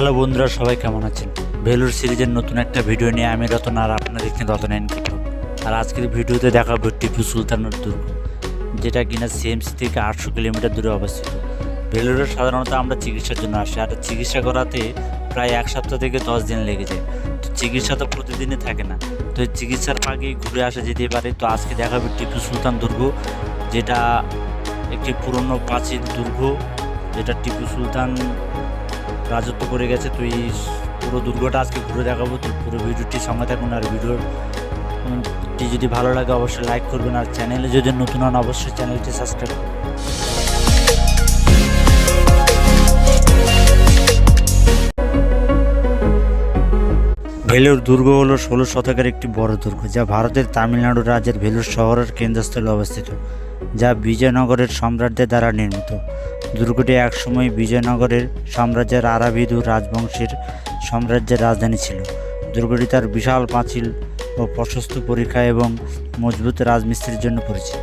Hello বন্ধুরা, সবাই কেমন আছেন? ভেলুর সিরিজের নতুন একটা ভিডিও নিয়ে আমি রতন আর আপনারা দেখছেন রতন এন আর আজকের ভিডিওতে দেখাবো টিপু সুলতানের দুর্গ যেটা কিনা সিএমসি থেকে আটশো কিলোমিটার দূরে অবস্থিত। ভেলুরে সাধারণত আমরা চিকিৎসার জন্য আসি, আর চিকিৎসা করাতে প্রায় এক সপ্তাহ থেকে দশ দিন লেগে যায়। তো চিকিৎসা তো প্রতিদিনই থাকে না। তো চিকিৎসার ফাঁকে ঘুরে আসা যেতে পারে। তো আজকে দেখাবো টিপু সুলতান দুর্গ, যেটা একটি পুরনো প্রাচীন দুর্গ, যেটা টিপু সুলতান রাজত্ব করে গেছে, তো এই পুরো দুর্গটা আজকে ঘুরে দেখাবো। তো পুরো ভিডিওটি সঙ্গে থাকুন আর ভিডিওটি যদি ভালো লাগে অবশ্যই লাইক করবেন আর চ্যানেলে যদি নতুন হন অবশ্যই চ্যানেলটি সাবস্ক্রাইব ভেলুর দুর্গ হলো ষোলো শতকের একটি বড় দুর্গ, যা ভারতের তামিলনাড়ু রাজ্যের ভেলোর শহরের কেন্দ্রস্থলে অবস্থিত। যা বিজয়নগরের সম্রাটদের দ্বারা নির্মিত। দুর্গটি একসময় বিজয়নগরের সাম্রাজ্যের আরাবিদু রাজবংশের সাম্রাজ্যের রাজধানী ছিল। দুর্গটি তার বিশাল পাঁচিল ও প্রশস্ত পরীক্ষা এবং মজবুত রাজমিস্ত্রির জন্য পরিচিত।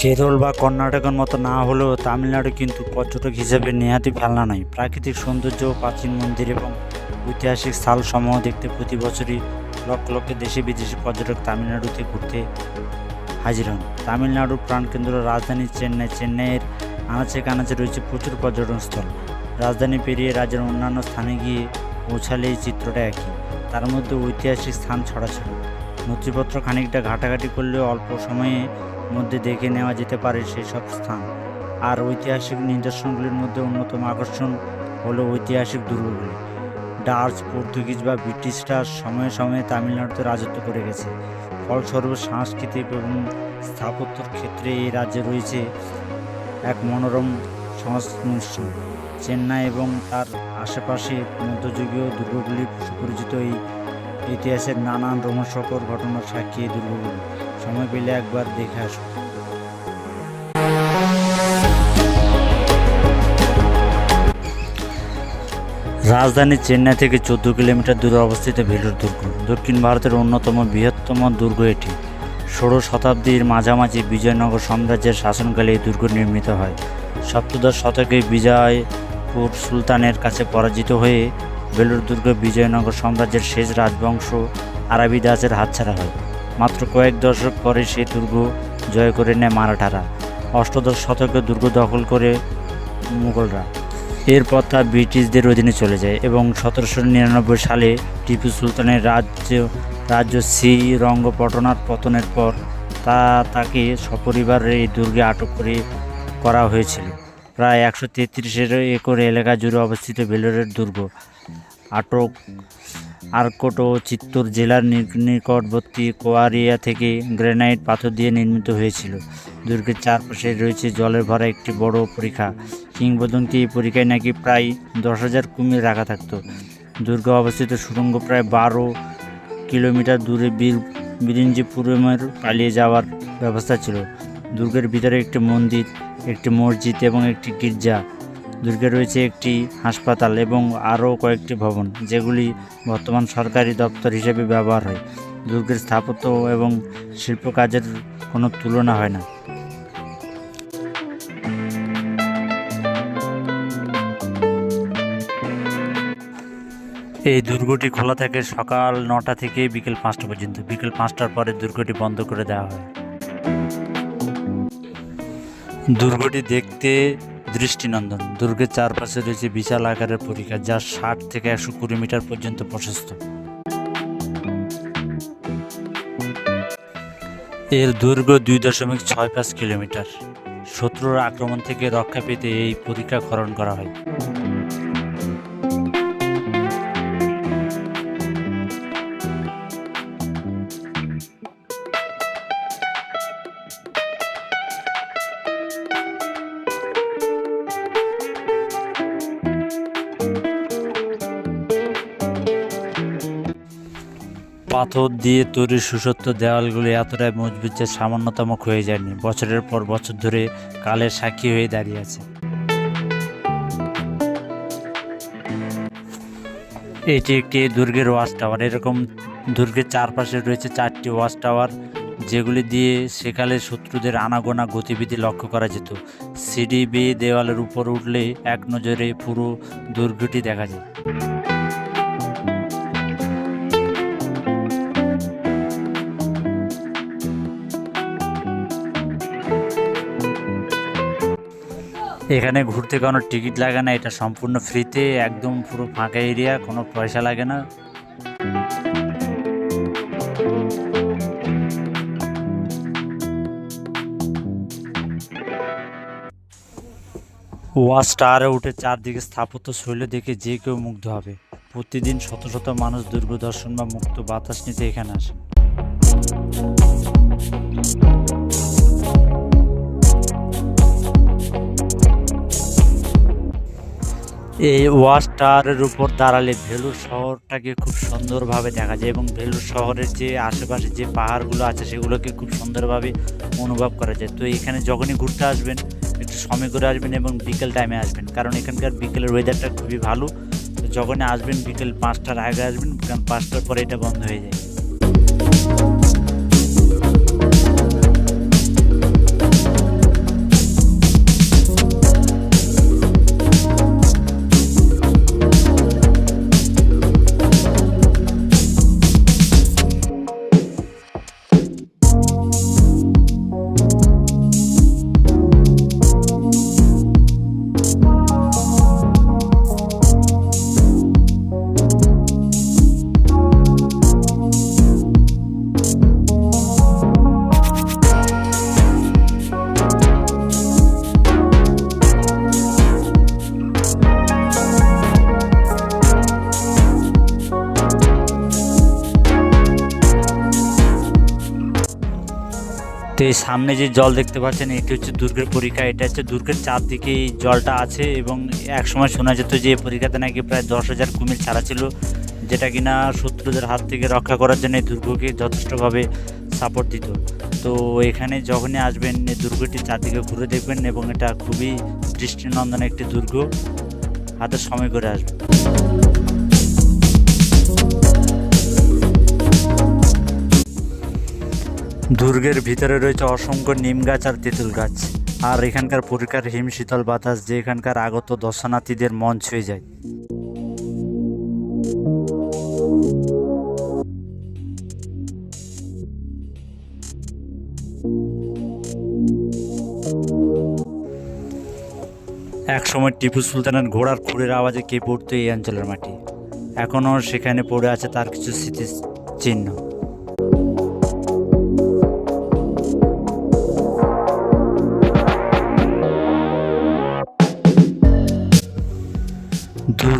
কেরল বা কর্ণাটকের মতো না হলেও তামিলনাড়ু কিন্তু পর্যটক হিসেবে নেহাতি ফেলনা নয়। প্রাকৃতিক সৌন্দর্য প্রাচীন মন্দির এবং ঐতিহাসিক স্থলসমূহ দেখতে প্রতি বছরই লক্ষ লক্ষ দেশে বিদেশি পর্যটক তামিলনাড়ুতে ঘুরতে হাজির হন। তামিলনাড়ুর প্রাণকেন্দ্র রাজধানী চেন্নাই। চেন্নাইয়ের আনাচে কানাচে রয়েছে প্রচুর পর্যটন স্থল। রাজধানী পেরিয়ে রাজ্যের অন্যান্য স্থানে গিয়ে পৌঁছালে এই চিত্রটা একই। তার মধ্যে ঐতিহাসিক স্থান ছড়াছড়ি। নথিপত্র খানিকটা ঘাটাঘাটি করলেও অল্প সময়ে মধ্যে দেখে নেওয়া যেতে পারে সেই সব স্থান। আর ঐতিহাসিক নিদর্শনগুলির মধ্যে অন্যতম আকর্ষণ হলো ঐতিহাসিক দুর্গগুলি। ডাচ, পর্তুগিজ বা ব্রিটিশরা সময়ে সময়ে তামিলনাড়ুতে রাজত্ব করে গেছে। ফলস্বরূপ সাংস্কৃতিক এবং স্থাপত্যর ক্ষেত্রে এই রাজ্যে রয়েছে এক মনোরম সংমিশ্রণ চেন্নাই এবং তার আশেপাশে মধ্যযুগীয় দুর্গগুলি সুপরিচিত এই ইতিহাসের নানান রোমশকর ঘটনার সাক্ষী দুর্গগুলি। সময় পেলে একবার দেখে আসুন। রাজধানী চেন্নাই থেকে চোদ্দ কিলোমিটার দূরে অবস্থিত ভেলুর দুর্গ। দক্ষিণ ভারতের অন্যতম বৃহত্তম দুর্গ এটি। ষোড়শ শতাব্দীর মাঝামাঝি বিজয়নগর সাম্রাজ্যের শাসনকালে এই দুর্গ নির্মিত হয়। সপ্তদশ শতকে বিজয়পুর সুলতানের কাছে পরাজিত হয়ে বেলুর দুর্গ বিজয়নগর সাম্রাজ্যের শেষ রাজবংশ আরবি দাসের হাতছাড়া হয়। মাত্র কয়েক দশক পরে সেই দুর্গ জয় করে নেয় মারাঠারা। অষ্টদশ শতকে দুর্গ দখল করে মুঘলরা। এরপর তা ব্রিটিশদের অধীনে চলে যায় এবং সতেরোশো নিরানব্বই সালে টিপু সুলতানের রাজ্য রাজ্য শ্রীরঙ্গপটনার পতনের পর তা তাকে সপরিবার এই দুর্গে আটক করে, করা হয়েছিল। প্রায় একশো তেত্রিশের একর এলাকা জুড়ে অবস্থিত বেলোরের দুর্গ। আটক আরকোট ও চিত্তর জেলার নিকটবর্তী কোয়ারিয়া থেকে গ্রেনাইট পাথর দিয়ে নির্মিত হয়েছিল। দুর্গের চারপাশে রয়েছে জলের ভরা একটি বড় পরীক্ষা কিংবদন্তি এই পরীক্ষায় নাকি প্রায় দশ হাজার কুমির রাখা থাকতো। দুর্গে অবস্থিত সুড়ঙ্গ প্রায় বারো কিলোমিটার দূরে বীর বিরিঞ্জিপুরমের পালিয়ে যাওয়ার ব্যবস্থা ছিল। দুর্গের ভিতরে একটি মন্দির, একটি মসজিদ এবং একটি গির্জা। দুর্গে রয়েছে একটি হাসপাতাল এবং আরও কয়েকটি ভবন, যেগুলি বর্তমান সরকারি দপ্তর হিসেবে ব্যবহার হয়। দুর্গের স্থাপত্য এবং শিল্প কাজের কোনো তুলনা হয় না। এই দুর্গটি খোলা থাকে সকাল নটা থেকে বিকেল পাঁচটা পর্যন্ত। বিকেল পাঁচটার পরে দুর্গটি বন্ধ করে দেওয়া হয়। দুর্গটি দেখতে দৃষ্টিনন্দন। দুর্গের চারপাশে রয়েছে বিশাল আকারের পরীক্ষা, যা ষাট থেকে একশো কুড়ি মিটার পর্যন্ত প্রশস্ত। এর দৈর্ঘ্য দুই দশমিক ছয় পাঁচ কিলোমিটার। শত্রুর আক্রমণ থেকে রক্ষা পেতে এই পরীক্ষা খনন করা হয়। পাথর দিয়ে তৈরি সুসত্ব দেওয়ালগুলি এতটাই মজবুত যে সামান্যতম ক্ষয়ে যায়নি। বছরের পর বছর ধরে কালের সাক্ষী হয়ে দাঁড়িয়ে আছে। এটি একটি দুর্গের ওয়াচ টাওয়ার। এরকম দুর্গের চারপাশে রয়েছে চারটি ওয়াচ টাওয়ার, যেগুলি দিয়ে সেকালে শত্রুদের আনাগোনা গতিবিধি লক্ষ্য করা যেত। সিডি বেয়ে দেওয়ালের উপর উঠলে এক নজরে পুরো দুর্গটি দেখা যায়। এখানে ঘুরতে কোনো টিকিট লাগে না, এটা সম্পূর্ণ ফ্রিতে, একদম পুরো ফাঁকা এরিয়া, কোনো পয়সা লাগে না। ওয়াচ টাওয়ারে উঠে চারদিকে স্থাপত্য শৈলী দেখে যে কেউ মুগ্ধ হবে। প্রতিদিন শত শত মানুষ দুর্গ দর্শন বা মুক্ত বাতাস নিতে এখানে আসে। এই ওয়াচ টাওয়ারের উপর দাঁড়ালে ভেলুর শহরটাকে খুব সুন্দরভাবে দেখা যায় এবং ভেলুর শহরের যে আশেপাশে যে পাহাড়গুলো আছে সেগুলোকে খুব সুন্দরভাবে অনুভব করা যায়। তো এখানে যখনই ঘুরতে আসবেন, একটু সময় করে আসবেন এবং বিকেল টাইমে আসবেন। কারণ এখানকার বিকেলের ওয়েদারটা খুবই ভালো। তো যখনই আসবেন বিকেল পাঁচটার আগে আসবেন, কারণ পাঁচটার পরে এটা বন্ধ হয়ে যায়। তো এই সামনে যে জল দেখতে পাচ্ছেন, এটি হচ্ছে দুর্গের পরীক্ষা। এটা হচ্ছে দুর্গের চারদিকে এই জলটা আছে এবং এক সময় শোনা যেত যে এই পরীক্ষাতে নাকি প্রায় দশ হাজার কুমির ছাড়া ছিল, যেটা কিনা শত্রুদের হাত থেকে রক্ষা করার জন্য এই দুর্গকে যথেষ্টভাবে সাপোর্ট দিত। তো এখানে যখনই আসবেন, এই দুর্গটি চারদিকে ঘুরে দেখবেন এবং এটা খুবই দৃষ্টিনন্দন একটি দুর্গ। হাতে সময় করে আসবেন। দুর্গের ভিতরে রয়েছে অসংখ্য নিম গাছ আর তেঁতুল গাছ। আর এখানকার পরিকার হিম শীতল বাতাস যে এখানকার আগত দর্শনার্থীদের মন ছুঁয়ে যায়। একসময় টিপু সুলতানের ঘোড়ার খুঁড়ের আওয়াজে কে পড়তো এই অঞ্চলের মাটি। এখনও সেখানে পড়ে আছে তার কিছু স্মৃতি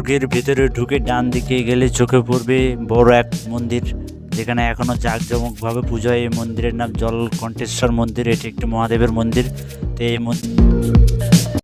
দুর্গের ভিতরে ঢুকে ডান দিকে গেলে চোখে পড়বে বড় এক মন্দির, যেখানে এখনও জাঁকজমকভাবে পুজো হয় এই মন্দিরের নাম জল কণ্ঠেশ্বর মন্দির, এটি একটি মহাদেবের মন্দির। তো এই মন্দির